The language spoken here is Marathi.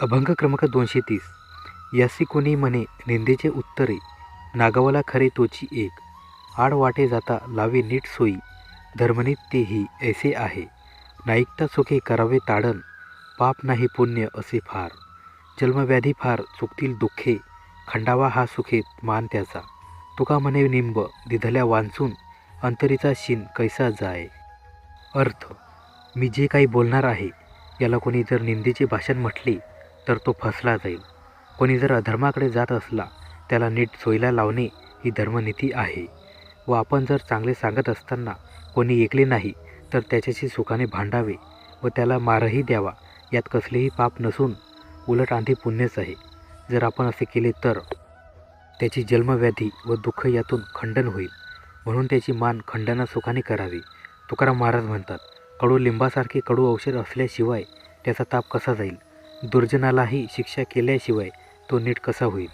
अभंग क्रमांक दोनशे तीस. यासी कोणी म्हणे निंदेचे उत्तरे नागावला खरे तोची एक. आड वाटे जाता लावे नीट सोयी. धर्मनीत तेही ऐसे आहे. नाईकता सुखे करावे ताडण पाप नाही पुण्य असे फार. जन्मव्याधी फार चुकतील दुःखे. खंडावा हा सुखे मान त्याचा. तुका म्हणे निंब दिधल्या वांचून. अंतरीचा शिन कैसा जाय. अर्थ मी जे काही बोलणार आहे याला कोणी जर निंदेचे भाषण म्हटले तर तो फसला जाईल. कोणी जर अधर्माकडे जात असला त्याला नीट सोयीला लावणे ही धर्मनीती आहे. व आपण जर चांगले सांगत असताना कोणी ऐकले नाही तर त्याच्याशी सुखाने भांडावे व त्याला मारही द्यावा यात कसलेही पाप नसून उलट आधी पुण्यच आहे. जर आपण असे केले तर त्याची जन्मव्याधी व दुःख यातून खंडन होईल. म्हणून त्याची मान खंडना सुखाने करावी. तुकाराम महाराज म्हणतात कडू लिंबासारखे कडू औषध असल्याशिवाय त्याचा ताप कसा जाईल? दुर्जनालाही शिक्षा केल्याशिवाय तो नीट कसा होईल?